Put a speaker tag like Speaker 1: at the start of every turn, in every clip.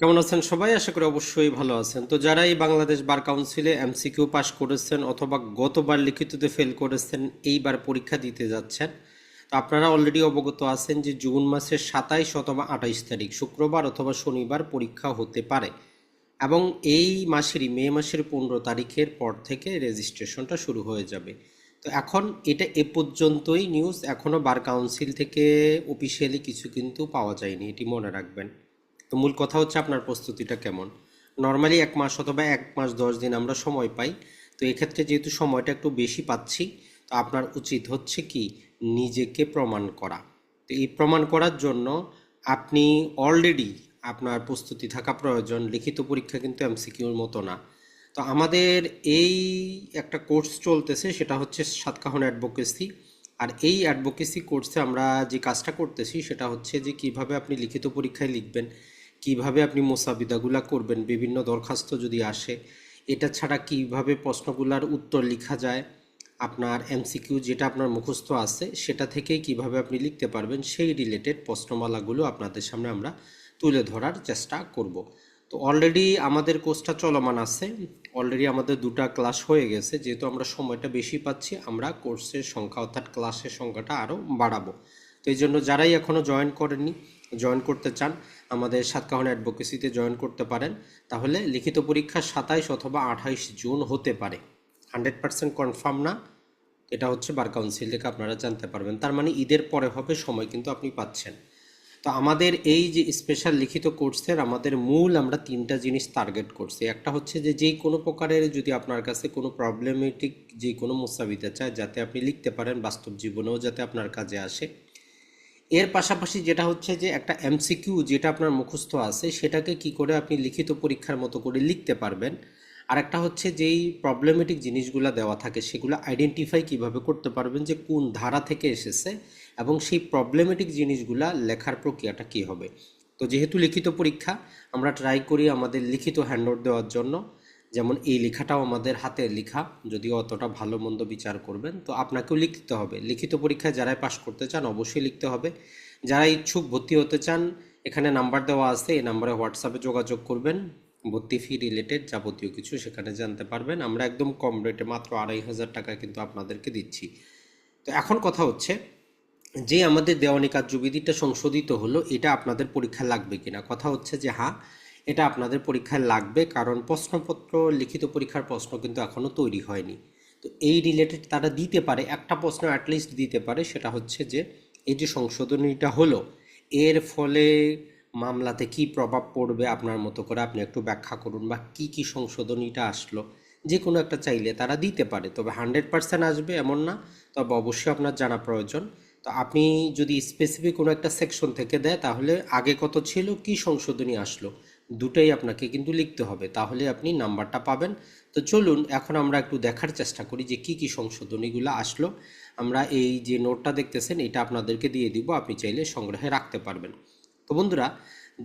Speaker 1: কেমন আছেন সবাই? আশা করি অবশ্যই ভালো আছেন। তো যারা এই বাংলাদেশ বার কাউন্সিলে এমসিকিউ পাশ করেছেন অথবা গতবার লিখিততে ফেল করেছেন, এইবার পরীক্ষা দিতে যাচ্ছেন, তো আপনারা অলরেডি অবগত আছেন যে জুন মাসের সাতাইশ অথবা আঠাইশ তারিখ, শুক্রবার অথবা শনিবার পরীক্ষা হতে পারে এবং এই মাসেরই, মে মাসের পনেরো তারিখের পর থেকে রেজিস্ট্রেশনটা শুরু হয়ে যাবে। তো এখন এটা এ পর্যন্তই নিউজ এখনও বার কাউন্সিল থেকে অফিসিয়ালি কিছু কিন্তু পাওয়া যায়নি, এটি মনে রাখবেন। তো মূল কথা হচ্ছে আপনার প্রস্তুতিটা কেমন? নর্মালি এক মাস অথবা এক মাস, দশ দিন আমরা সময় পাই। তো এক্ষেত্রে যেহেতু সময়টা একটু বেশি পাচ্ছি, তো আপনার উচিত হচ্ছে কি? নিজেকে প্রমাণ করা। তো এই প্রমাণ করার জন্য আপনি অলরেডি আপনার প্রস্তুতি থাকা প্রয়োজন। লিখিত পরীক্ষা কিন্তু এমসিকিউর মতো না। তো আমাদের এই একটা কোর্স চলতেছে, সেটা হচ্ছে সাতকাহন অ্যাডভোকেসি আর এই অ্যাডভোকেসি কোর্সে আমরা যে কাজটা করতেছি, সেটা হচ্ছে যে কীভাবে আপনি লিখিত পরীক্ষায় লিখবেন। কীভাবে আপনি মোসাবিদাগুলা করবেন, বিভিন্ন দরখাস্ত যদি আসে, এটা ছাড়া কীভাবে প্রশ্নগুলার উত্তর লেখা যায়, আপনার এমসিকিউ যেটা আপনার মুখস্থ আছে, সেটা থেকেই কীভাবে আপনি লিখতে পারবেন, সেই রিলেটেড প্রশ্নমালাগুলো আপনাদের সামনে আমরা তুলে ধরার চেষ্টা করব। তো অলরেডি আমাদের কোর্সটা চলমান আছে অলরেডি আমাদের দুটা ক্লাস হয়ে গেছে, যেহেতু আমরা সময়টা বেশি পাচ্ছি, আমরা কোর্সের সংখ্যা অর্থাৎ ক্লাসের সংখ্যাটা আরও বাড়াবো। এই জন্য যারাই এখনও জয়েন করেননি জয়েন করতে চান, আমাদের সাতকাহন অ্যাডভোকেসিতে জয়েন করতে পারেন। তাহলে লিখিত পরীক্ষা সাতাইশ অথবা আঠাইশ জুন হতে পারে। হান্ড্রেড পার্সেন্ট কনফার্ম না, এটা হচ্ছে বার কাউন্সিল থেকে আপনারা জানতে পারবেন। তার মানে ঈদের পরে হবে, সময় কিন্তু আপনি পাচ্ছেন। তো আমাদের এই যে স্পেশাল লিখিত কোর্সের আমাদের মূল আমরা তিনটা জিনিস টার্গেট করছি। একটা হচ্ছে যে যেই কোনো প্রকারের যদি আপনার কাছে কোনো প্রবলেমেটিক যে কোনো মুসাবিতে চায়, যাতে আপনি লিখতে পারেন বাস্তব জীবনেও, যাতে আপনার কাজে আসে। এর পাশাপাশি যেটা হচ্ছে যে একটা এমসিকিউ যেটা আপনার মুখস্থ আছে, সেটাকে কি করে আপনি লিখিত পরীক্ষার মতো করে লিখতে পারবেন। আর একটা হচ্ছে যেই প্রবলেমেটিক জিনিসগুলো দেওয়া থাকে, সেগুলো আইডেন্টিফাই কীভাবে করতে পারবেন যে কোন ধারা থেকে এসেছে এবং সেই প্রবলেমেটিক জিনিসগুলা লেখার প্রক্রিয়াটা কি হবে। তো যেহেতু লিখিত পরীক্ষা, আমরা ট্রাই করি আমাদের লিখিত হ্যান্ডআউট দেওয়ার জন্য। যেমন এই লেখাটাও আমাদের হাতে লেখা, যদিও অতটা ভালো মন্দ বিচার করবেন, তো আপনাকেও লিখতে হবে। লিখিত পরীক্ষায় যারাই পাশ করতে চান অবশ্যই লিখতে হবে। যারা ইচ্ছুক ভর্তি হতে চান, এখানে নাম্বার দেওয়া আছে, এই নাম্বারে হোয়াটসঅ্যাপে যোগাযোগ করবেন। ভর্তি ফি রিলেটেড যাবতীয় কিছু সেখানে জানতে পারবেন। আমরা একদম কম রেটে মাত্র আড়াই হাজার টাকা কিন্তু আপনাদেরকে দিচ্ছি। তো এখন কথা হচ্ছে, যে আমাদের দেওয়ানি কার্যবিধিটা সংশোধিত হলো, এটা আপনাদের পরীক্ষায় লাগবে কিনা? কথা হচ্ছে যে হ্যাঁ এটা আপনাদের পরীক্ষায় লাগবে, কারণ প্রশ্নপত্র, লিখিত পরীক্ষার প্রশ্ন কিন্তু এখনও তৈরি হয়নি। তো এই রিলেটেড তারা দিতে পারে, একটা প্রশ্ন অ্যাটলিস্ট দিতে পারে, সেটা হচ্ছে যে, এই যে সংশোধনীটা হলো, এর ফলে মামলাতে কি প্রভাব পড়বে আপনার মতো করে আপনি একটু ব্যাখ্যা করুন, বা কি কি সংশোধনীটা আসলো যে কোনো একটা চাইলে তারা দিতে পারে। তবে হান্ড্রেড পার্সেন্ট আসবে এমন না, তবে অবশ্যই আপনার জানা প্রয়োজন। তো আপনি যদি স্পেসিফিক কোনো একটা সেকশন থেকে দেয়, তাহলে আগে কত ছিল, কি সংশোধনী আসলো দুটাই আপনাকে কিন্তু লিখতে হবে, তাহলে আপনি নাম্বারটা পাবেন। তো চলুন, এখন আমরা একটু দেখার চেষ্টা করি যে কি কি সংশোধনীগুলো আসলো। আমরা এই যে নোটটা দেখতেছেন, এটা আপনাদেরকে দিয়ে দিব, আপনি চাইলে সংগ্রহে রাখতে পারবেন। তো বন্ধুরা,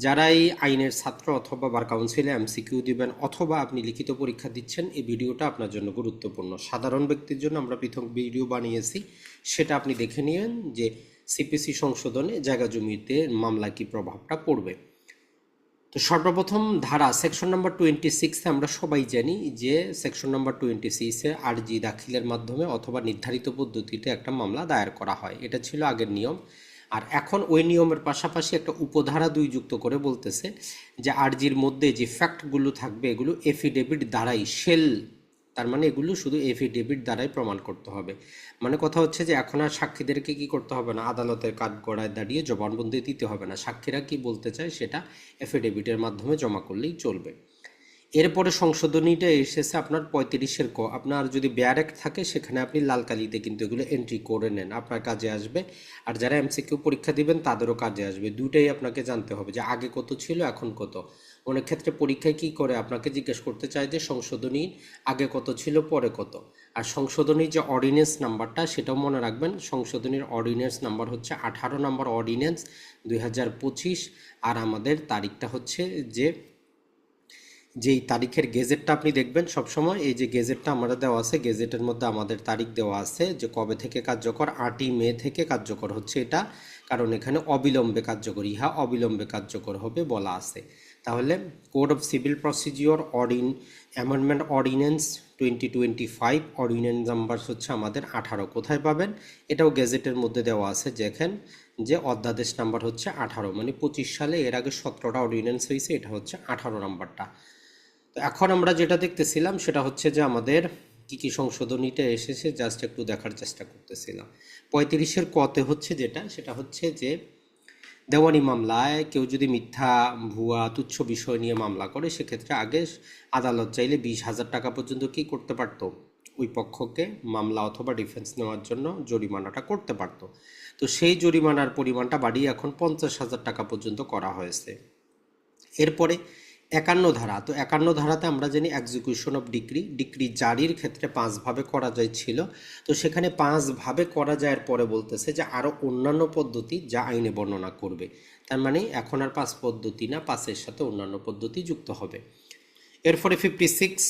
Speaker 1: যারা এই আইনের ছাত্র অথবা বার কাউন্সিলে এমসিকিউ দিবেন অথবা আপনি লিখিত পরীক্ষা দিচ্ছেন, এই ভিডিওটা আপনার জন্য গুরুত্বপূর্ণ। সাধারণ ব্যক্তির জন্য আমরা পৃথক ভিডিও বানিয়েছি, সেটা আপনি দেখে নিন যে সিপিসি সংশোধনে জায়গা জমিতে মামলায় কি প্রভাবটা পড়বে। তো সর্বপ্রথম ধারা সেকশন নাম্বার টোয়েন্টি সিক্সে আমরা সবাই জানি যে সেকশন নাম্বার টোয়েন্টি সিক্সে আরজি দাখিলের মাধ্যমে অথবা নির্ধারিত পদ্ধতিতে একটা মামলা দায়ের করা হয়। এটা ছিল আগের নিয়ম। আর এখন ওই নিয়মের পাশাপাশি একটা উপধারা দুই যুক্ত করে বলতেছে যে আরজির মধ্যে যে ফ্যাক্টগুলো থাকবে, এগুলো এফিডেভিট দ্বারাই সেল তার মানে এগুলো শুধু এফিডেভিট দ্বারাই প্রমাণ করতে হবে। মানে কথা হচ্ছে যে এখন আর সাক্ষীদেরকে কি করতে হবে না? আদালতের কাঠ গড়ায় দাঁড়িয়ে জবানবন্দি দিতে হবে না। সাক্ষীরা কি বলতে চায় সেটা এফিডেভিটের মাধ্যমে জমা করলেই চলবে। এরপরে সংশোধনীটা এসেছে আপনার পঁয়ত্রিশের ক। আপনার যদি ব্যারেক থাকে, সেখানে আপনি লাল কালিতে কিন্তু এগুলো এন্ট্রি করে নেন। আপনার কাজে আসবে। আর যারা এমসিকিউ পরীক্ষা দিবেন, তাদেরও কাজে আসবে। দুটাই আপনাকে জানতে হবে যে আগে কত ছিল, এখন কত। অনেক ক্ষেত্রে পরীক্ষায় কি করে? আপনাকে জিজ্ঞেস করতে চায় যে সংশোধনী আগে কত ছিল, পরে কত। আর সংশোধনীর যে অর্ডিনেন্স নাম্বারটা, সেটাও মনে রাখবেন। সংশোধনীর অর্ডিনেন্স নাম্বার হচ্ছে আঠারো নম্বর অর্ডিনেন্স দুই হাজার পঁচিশ। আর আমাদের তারিখটা হচ্ছে যে যেই তারিখের গেজেটটা আপনি দেখবেন সবসময়, এই যে গেজেটটা আমরা দেওয়া আছে, গেজেটের মধ্যে আমাদের তারিখ দেওয়া আছে যে কবে থেকে কার্যকর, আটই মে থেকে কার্যকর হচ্ছে এটা। কারণ এখানে অবিলম্বে কার্যকর, ইহা অবিলম্বে কার্যকর হবে বলা আছে। তাহলে code of civil procedure অর্ডিন amendment ordinance twenty twenty five, ordinance number হচ্ছে আমাদের আঠারো। কোথায় পাবেন? এটাও গেজেটের মধ্যে দেওয়া আছে যেখান যে অধ্যাদেশ নাম্বার হচ্ছে আঠারো। মানে পঁচিশ সালে এর আগে সতেরোটা অর্ডিন্যান্স হয়েছে, এটা হচ্ছে আঠারো নাম্বারটা। তো এখন আমরা যেটা দেখতেছিলাম সেটা হচ্ছে যে আমাদের কি কি সংশোধনীটা এসেছে জাস্ট একটু দেখার চেষ্টা করতেছিলাম। পঁয়ত্রিশের কতে হচ্ছে যেটা, সেটা হচ্ছে যে দেওয়ানি মামলায় কেউ যদি মিথ্যা, ভুয়া, তুচ্ছ বিষয় নিয়ে মামলা করে, সেক্ষেত্রে আগে আদালত চাইলে বিশ হাজার টাকা পর্যন্ত কি করতে পারতো? ওই পক্ষকে মামলা অথবা ডিফেন্স নেওয়ার জন্য জরিমানাটা করতে পারতো। তো সেই জরিমানার পরিমাণটা বাড়িয়ে এখন পঞ্চাশ হাজার টাকা পর্যন্ত করা হয়েছে। এরপরে একান্ন ধারা। তো একান্ন ধারাতে আমরা জানি এক্সিকিউশন অফ ডিগ্রি ডিগ্রি জারির ক্ষেত্রে পাঁচভাবে করা যায় ছিল। তো সেখানে পাঁচভাবে করা যায় পরে বলতেছে যে আরও অন্যান্য পদ্ধতি যা আইনে বর্ণনা করবে। তার মানে এখন আর পাঁচ পদ্ধতি না, পাঁচের সাথে অন্যান্য পদ্ধতি যুক্ত হবে। এরপরে ফিফটি সিক্স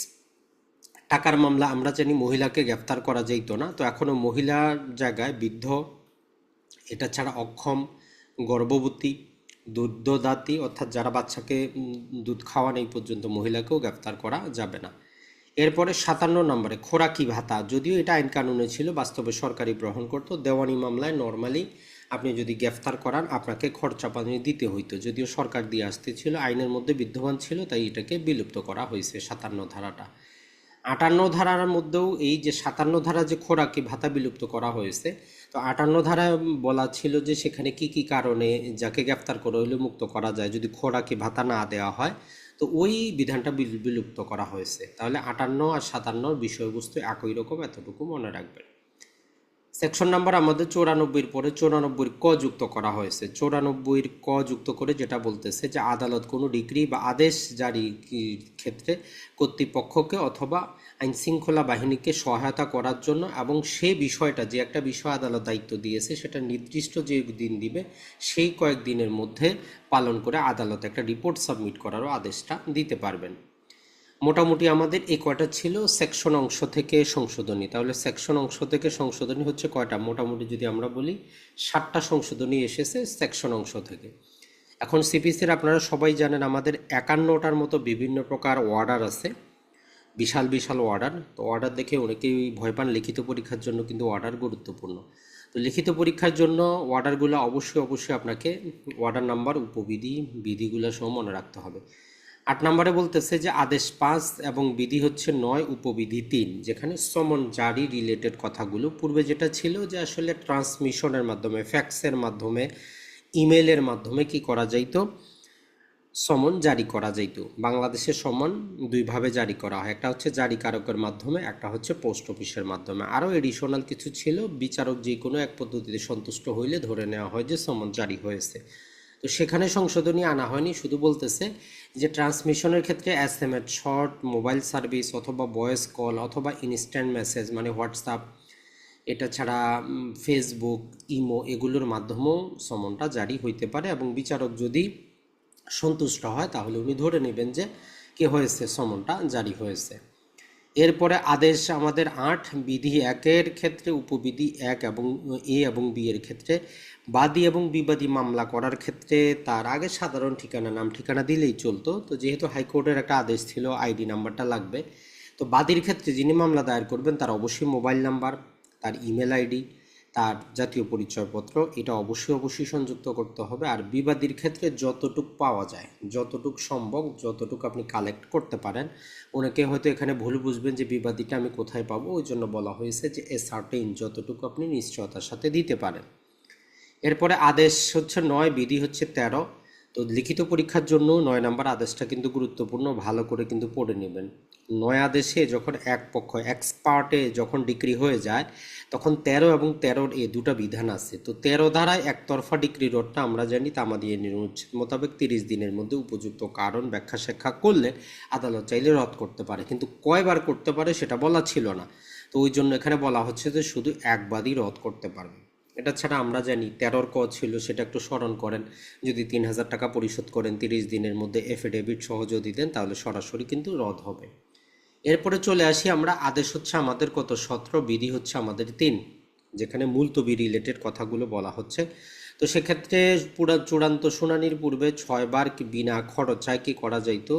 Speaker 1: টাকার মামলা আমরা জানি মহিলাকে গ্রেফতার করা যেত না। তো এখনও মহিলার জায়গায় বৃদ্ধ, এটা ছাড়া অক্ষম, গর্ভবতী দুগ্ধদাতি অর্থাৎ যারা বাচ্চাকে দুধ খাওয়ান এই পর্যন্ত মহিলাকেও গ্রেফতার করা যাবে না। এরপরে সাতান্ন নম্বরে খোরাকি ভাতা, যদিও এটা আইন কানুনে ছিল, বাস্তবে সরকারি গ্রহণ করতো। দেওয়ানি মামলায় নর্মালি আপনি যদি গ্রেফতার করান, আপনাকে খরচা পানি দিতে হইতো। যদিও সরকার দিয়ে আসতে ছিল, আইনের মধ্যে বিদ্যমান ছিল, তাই এটাকে বিলুপ্ত করা হয়েছে সাতান্ন ধারাটা। আটান্ন ধারার মধ্যেও এই যে সাতান্ন ধারা যে খোরাকি ভাতা বিলুপ্ত করা হয়েছে, তো আটান্ন ধারা বলা ছিল যে সেখানে কি কি কারণে যাকে গ্রেফতার করে হইলে মুক্ত করা যায় যদি খোরাকি ভাতা না দেওয়া হয়, তো ওই বিধানটা বিল- বিলুপ্ত করা হয়েছে। তাহলে আটান্ন আর সাতান্ন বিষয়বস্তু একই রকম এতটুকু মনে রাখবেন। সেকশন নাম্বার আমাদের চৌরানব্বইয়ের পরে চৌরানব্বইয়ের ক যুক্ত করা হয়েছে। চৌরানব্বইয়ের ক যুক্ত করে যেটা বলতেছে যে আদালত কোনো ডিগ্রি বা আদেশ জারি ক্ষেত্রে কর্তৃপক্ষকে অথবা আইন শৃঙ্খলা বাহিনীকে সহায়তা করার জন্য এবং সে বিষয়টা যে একটা বিষয় আদালত দায়িত্ব দিয়েছে সেটা নির্দিষ্ট যে দিন দিবে সেই কয়েকদিনের মধ্যে পালন করে আদালত একটা রিপোর্ট সাবমিট করারও আদেশটা দিতে পারবেন। মোটামুটি আমাদের এই কয়টা ছিল? সেকশন অংশ থেকে সংশোধনী। তাহলে সেকশন অংশ থেকে সংশোধনী হচ্ছে কয়টা? মোটামুটি যদি আমরা বলি ষাটটা সংশোধনী এসেছে সেকশন অংশ থেকে। এখন সিপিসির আপনারা সবাই জানেন, আমাদের একান্নটার মতো বিভিন্ন প্রকার অর্ডার আছে। বিশাল বিশাল অর্ডার তো অর্ডার দেখে অনেকেই ভয় পান লিখিত পরীক্ষার জন্য, কিন্তু অর্ডার গুরুত্বপূর্ণ। তো লিখিত পরীক্ষার জন্য অর্ডারগুলো অবশ্যই অবশ্যই আপনাকে অর্ডার নাম্বার উপবিধি, বিধিগুলো সহ মনে রাখতে হবে। আট নম্বরে বলতেছে যে আদেশ পাঁচ এবং বিধি হচ্ছে নয়, উপবিধি তিন, যেখানে সমন, জারি রিলেটেড কথাগুলো। পূর্বে যেটা ছিল যে আসলে ট্রান্সমিশনের মাধ্যমে ফ্যাক্সের মাধ্যমে ইমেলের মাধ্যমে কি করা যাইতো? সমন জারি করা যাইত। বাংলাদেশে সমন দুইভাবে জারি করা হয়। একটা হচ্ছে জারিকারকের মাধ্যমে, একটা হচ্ছে পোস্ট অফিসের মাধ্যমে। আরও এডিশনাল কিছু ছিল। বিচারক যে কোনো এক পদ্ধতিতে সন্তুষ্ট হইলে ধরে নেওয়া হয় যে সমন জারি হয়েছে। তো সেখানে সংশোধনী আনা হয়নি, শুধু বলতেছে যে ট্রান্সমিশনের ক্ষেত্রে S M S short mobile service অথবা ভয়েস কল অথবা ইনস্ট্যান্ট মেসেজ মানে হোয়াটসঅ্যাপ এটা ছাড়া ফেসবুক ইমো এগুলোর মাধ্যমেও সমনটা জারি হইতে পারে এবং বিচারক যদি সন্তুষ্ট হয় তাহলে উনি ধরে নেবেন যে কে হয়েছে, সমনটা জারি হয়েছে। এরপরে আদেশ আমাদের আট, বিধি একের ক্ষেত্রে, উপবিধি এক এবং এ এবং বি এর ক্ষেত্রে। বাদী এবং বিবাদী মামলা করার ক্ষেত্রে তার আগে সাধারণ ঠিকানা, নাম ঠিকানা দিলেই চলতো। তো যেহেতু হাইকোর্টের একটা আদেশ ছিল, আইডি নাম্বারটা লাগবে। তো বাদীর ক্ষেত্রে যিনি মামলা দায়ের করবেন, তার অবশ্যই মোবাইল নাম্বার, তার ইমেল আইডি তার জাতীয় পরিচয়পত্র, এটা অবশ্যই অবশ্যই সংযুক্ত করতে হবে। আর বিবাদীর ক্ষেত্রে যতটুক পাওয়া যায়, যতটুক সম্ভব, যতটুক আপনি কালেক্ট করতে পারেন, অনেকে হয়তো এখানে ভুল বুঝবেন যে বিবাদীটা আমি কোথায় পাবো, ওই জন্য বলা হয়েছে যে এ সার্টেইন যতটুকু আপনি নিশ্চয়তার সাথে দিতে পারেন। এরপরে আদেশ হচ্ছে নয়, বিধি হচ্ছে তেরো। তো লিখিত পরীক্ষার জন্য নয় নাম্বার আদেশটা কিন্তু গুরুত্বপূর্ণ, ভালো করে কিন্তু পড়ে নেবেন। নয় আদেশে যখন এক পক্ষ, এক্সপার্টে যখন ডিগ্রি হয়ে যায়, তখন তেরো এবং তেরোর এ দুটা বিধান আছে। তো তেরো ধারায় একতরফা ডিগ্রি রোডটা আমরা জানি তামাদি অনুচ্ছেদ মোতাবেক তিরিশ দিনের মধ্যে উপযুক্ত কারণ ব্যাখ্যা স্যাখ্যা করলে আদালত চাইলে রদ করতে পারে। কিন্তু কয়বার করতে পারে সেটা বলা ছিল না। তো ওই জন্য এখানে বলা হচ্ছে যে শুধু একবারই রদ করতে পারবে। এটা ছাড়া আমরা জানি তেরোর ক ছিল, সেটা একটু স্মরণ করেন। যদি তিন হাজার টাকা পরিশোধ করেন তিরিশ দিনের মধ্যে এফিডেভিট সহ যদি দেন, তাহলে সরাসরি কিন্তু রদ হবে। এরপরে চলে আসি আমরা, আদেশ হচ্ছে আমাদের কত? সতেরো, বিধি হচ্ছে আমাদের তিন, যেখানে মুলতবি রিলেটেড কথাগুলো বলা হচ্ছে। তো সেক্ষেত্রে পুরা চূড়ান্ত শুনানির পূর্বে ছয়বার কি বিনা খরচায় কি করা যাইতো?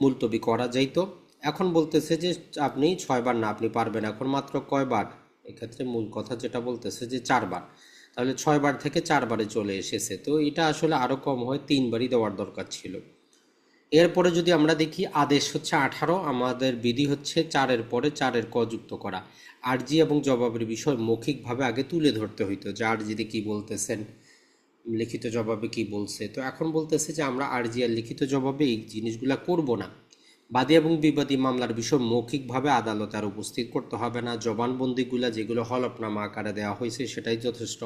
Speaker 1: মুলতবি করা যাইতো। এখন বলতেছে যে আপনি ছয়বার না, আপনি পারবেন। এখন মাত্র কয়বার? এক্ষেত্রে মূল কথা যেটা বলতেছে যে চারবার। তাহলে ছয়বার থেকে চারবারে চলে এসেছে। তো এটা আসলে আরও কম হয় তিনবারই দেওয়ার দরকার ছিল। এরপরে যদি আমরা দেখি, আদেশ হচ্ছে আঠারো, আমাদের বিধি হচ্ছে চারের পরে চারের ক যুক্ত করা। আরজি এবং জবাবের বিষয় মৌখিকভাবে আগে তুলে ধরতে হইতো যে আরজিতে কী বলতেছেন, লিখিত জবাবে কি বলছে। তো এখন বলতেছে যে আমরা আরজি আর লিখিত জবাবে এই জিনিসগুলা করব না। বাদী এবং বিবাদী মামলার বিষয় মৌখিকভাবে আদালতে আর উপস্থিত করতে হবে না। জবানবন্দিগুলা যেগুলো হলফনামা আকারে দেওয়া হয়েছে সেটাই যথেষ্ট।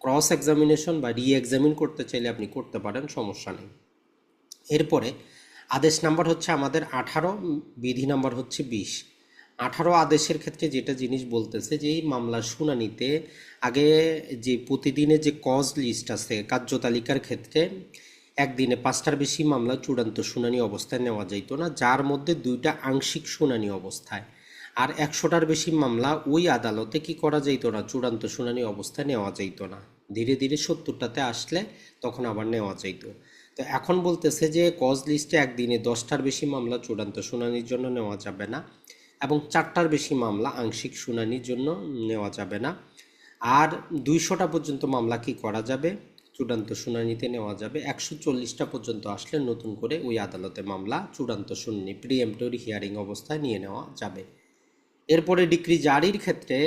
Speaker 1: ক্রস এক্সামিনেশন বা রি এক্সামিন করতে চাইলে আপনি করতে পারেন, সমস্যা নেই। এরপরে আদেশ নাম্বার হচ্ছে আমাদের আঠারো, বিধি নাম্বার হচ্ছে বিশ। আঠারো আদেশের ক্ষেত্রে যেটা জিনিস বলতেছে যে এই মামলার শুনানিতে আগে যে প্রতিদিনে যে কজ লিস্ট আছে কার্য তালিকার ক্ষেত্রে একদিনে পাঁচটার বেশি মামলা চূড়ান্ত শুনানি অবস্থায় নেওয়া যাইতো না, যার মধ্যে দুইটা আংশিক শুনানি অবস্থায়। আর একশোটার বেশি মামলা ওই আদালতে কি করা যাইতো না, চূড়ান্ত শুনানি অবস্থায় নেওয়া যাইতো না। ধীরে ধীরে সত্তরটাতে আসলে তখন আবার নেওয়া যাইতো। তো এখন বলতেছে যে কজ লিস্টে একদিনে দশটার বেশি মামলা চূড়ান্ত শুনানির জন্য নেওয়া যাবে না এবং চারটার বেশি মামলা আংশিক শুনানির জন্য নেওয়া যাবে না। আর দুইশোটা পর্যন্ত মামলা কি করা যাবে? চূড়ান্ত শুনানিতে নেওয়া যাবে। একশো চল্লিশটা পর্যন্ত আসলে নতুন করে ওই আদালতে মামলা, চূড়ান্ত শুনানি প্রিএমটরি হিয়ারিং অবস্থায় নিয়ে নেওয়া যাবে। এরপরে ডিগ্রি জারির ক্ষেত্রে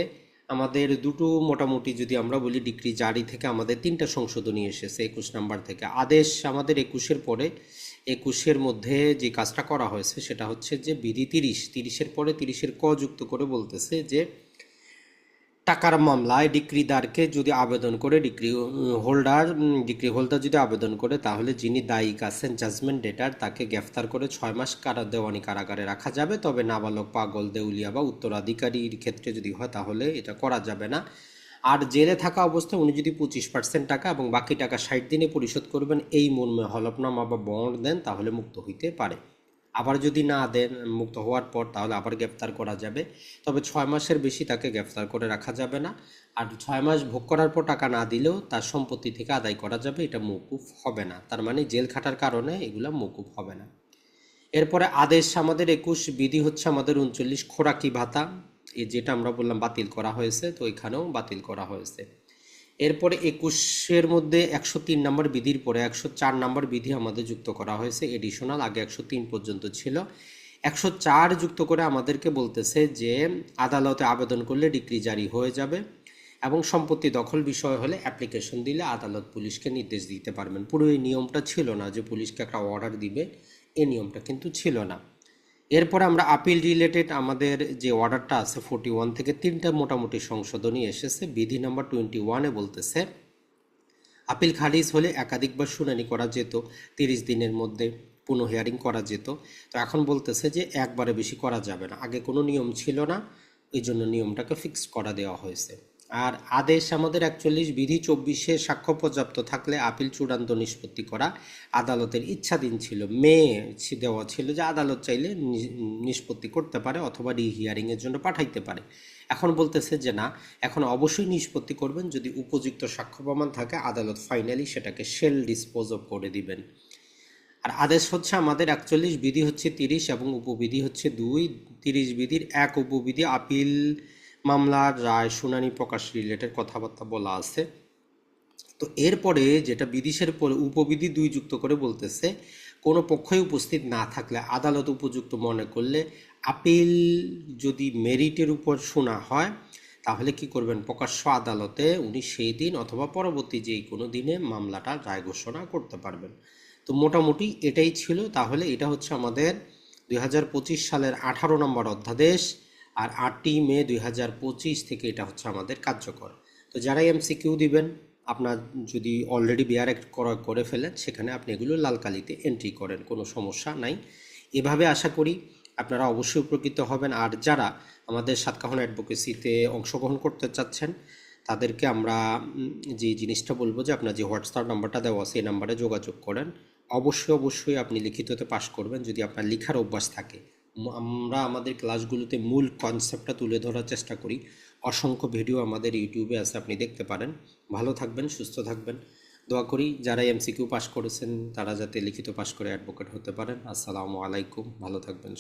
Speaker 1: আমাদের দুটো মোটামুটি যদি আমরা বলি, ডিগ্রি জারি থেকে আমাদের তিনটা সংশোধনী এসেছে একুশ নাম্বার থেকে। আদেশ আমাদের একুশের পরে, একুশের মধ্যে যে কাজটা করা হয়েছে সেটা হচ্ছে যে বিধি তিরিশ, তিরিশের পরে তিরিশের ক যুক্ত করে বলতেছে যে টাকার মামলায় ডিক্রিদারকে যদি আবেদন করে, ডিক্রি হোল্ডার ডিক্রি হোল্ডার যদি আবেদন করে, তাহলে যিনি দায়িক আছেন, জাজমেন্ট ডেটার, তাকে গ্রেফতার করে ছয় মাস কারা দেওয়ানি কারাগারে রাখা যাবে। তবে নাবালক পাগল দেউলিয়া বা উত্তরাধিকারীর ক্ষেত্রে যদি হয়, তাহলে এটা করা যাবে না। আর জেলে থাকা অবস্থায় উনি যদি পঁচিশ পার্সেন্ট টাকা এবং বাকি টাকা ষাট দিনে পরিশোধ করবেন, এই মর্মে হলফনামা বা বন্ড দেন, তাহলে মুক্ত হইতে পারে। আবার যদি না দেন মুক্ত হওয়ার পর, তাহলে আবার গ্রেপ্তার করা যাবে। তবে ছয় মাসের বেশি তাকে গ্রেপ্তার করে রাখা যাবে না। আর ছয় মাস ভোগ করার পর টাকা না দিলেও তার সম্পত্তি থেকে আদায় করা যাবে, এটা মৌকুফ হবে না। তার মানে জেল খাটার কারণে এগুলো মৌকুফ হবে না। এরপরে আদেশ, আমাদের একুশ, বিধি হচ্ছে আমাদের উনচল্লিশ খোরাকি ভাতা। এই যেটা আমরা বললাম বাতিল করা হয়েছে, তো এখানেও বাতিল করা হয়েছে। এরপরে একুশের মধ্যে একশো তিন নম্বর বিধির পরে একশো চার নম্বর বিধি আমাদের যুক্ত করা হয়েছে এডিশনাল আগে একশো তিন পর্যন্ত ছিল। একশো চার যুক্ত করে আমাদেরকে বলতেছে যে, আদালতে আবেদন করলে ডিগ্রি জারি হয়ে যাবে এবং সম্পত্তি দখল বিষয় হলে অ্যাপ্লিকেশন দিলে আদালত পুলিশকে নির্দেশ দিতে পারবেন। পুরো এই নিয়মটা ছিল না যে পুলিশকে একটা অর্ডার দিবে, এই নিয়মটা কিন্তু ছিল না। এরপরে আমরা আপিল রিলেটেড আমাদের যে অর্ডারটা আছে ফোর্টি ওয়ান থেকে তিনটা মোটামুটি সংশোধনী এসেছে, বিধি নাম্বার টোয়েন্টি ওয়ানে বলতেছে আপিল খারিজ হলে একাধিকবার শুনানি করা যেত, তিরিশ দিনের মধ্যে পুনঃ হিয়ারিং করা যেত। তো এখন বলতেছে যে একবারে বেশি করা যাবে না, আগে কোনো নিয়ম ছিল না, এই জন্য নিয়মটাকে ফিক্স করা দেওয়া হয়েছে। আর আদেশ আমাদের একচল্লিশ বিধি চব্বিশে সাক্ষ্য পর্যাপ্ত থাকলে আপিল চূড়ান্ত নিষ্পত্তি করা আদালতের ইচ্ছাধীন ছিল। মেয়ে দেওয়া ছিল যে আদালত চাইলে নিষ্পত্তি করতে পারে অথবা রিহিয়ারিংয়ের জন্য পাঠাইতে পারে। এখন বলতেছে যে না, এখন অবশ্যই নিষ্পত্তি করবেন যদি উপযুক্ত সাক্ষ্য প্রমাণ থাকে, আদালত ফাইনালি সেটাকে সেল ডিসপোজ অফ করে দিবেন। আর আদেশ হচ্ছে আমাদের একচল্লিশ বিধি হচ্ছে তিরিশ এবং উপবিধি হচ্ছে দুই। তিরিশ বিধির এক উপবিধি আপিল মামলার রায় শুনানি প্রকাশ রিলেটেড কথাবার্তা বলা আছে। তো এরপরে যেটা বিদিশের পরে উপবিধি দুই যুক্ত করে বলতেছে, কোনো পক্ষই উপস্থিত না থাকলে আদালত উপযুক্ত মনে করলে আপিল যদি মেরিটের উপর শোনা হয়, তাহলে কি করবেন? প্রকাশ্য আদালতে উনি সেই দিন অথবা পরবর্তী যেই কোনো দিনে মামলাটা রায় ঘোষণা করতে পারবেন। তো মোটামুটি এটাই ছিল। তাহলে এটা হচ্ছে আমাদের দুই হাজার পঁচিশ সালের আঠারো নম্বর অধ্যাদেশ। আর আটই মে দুই হাজার পঁচিশ থেকে এটা হচ্ছে আমাদের কার্যকর। তো যারা এমসিকিউ দিবেন, আপনার যদি অলরেডি বিয়ার ক্রয় করে ফেলেন, সেখানে আপনি এগুলো লাল কালিতে এন্ট্রি করেন, কোনো সমস্যা নাই। এভাবে আশা করি আপনারা অবশ্যই উপকৃত হবেন। আর যারা আমাদের সাতকাহন অ্যাডভোকেসিতে অংশগ্রহণ করতে চাচ্ছেন, তাদেরকে আমরা যে জিনিসটা বলব যে আপনার যে হোয়াটসঅ্যাপ নাম্বারটা দেওয়া সেই নাম্বারে যোগাযোগ করেন। অবশ্যই অবশ্যই আপনি লিখিততে পাশ করবেন যদি আপনার লেখার অভ্যাস থাকে। আমরা আমাদের ক্লাসগুলোতে মূল কনসেপ্টটা তুলে ধরার চেষ্টা করি। অসংখ্য ভিডিও আমাদের ইউটিউবে আছে, আপনি দেখতে পারেন। ভালো থাকবেন, সুস্থ থাকবেন। দোয়া করি যারা এমসিকিউ পাশ করেছেন, তারা যাতে লিখিত পাশ করে অ্যাডভোকেট হতে পারেন। আসসালামু আলাইকুম, ভালো থাকবেন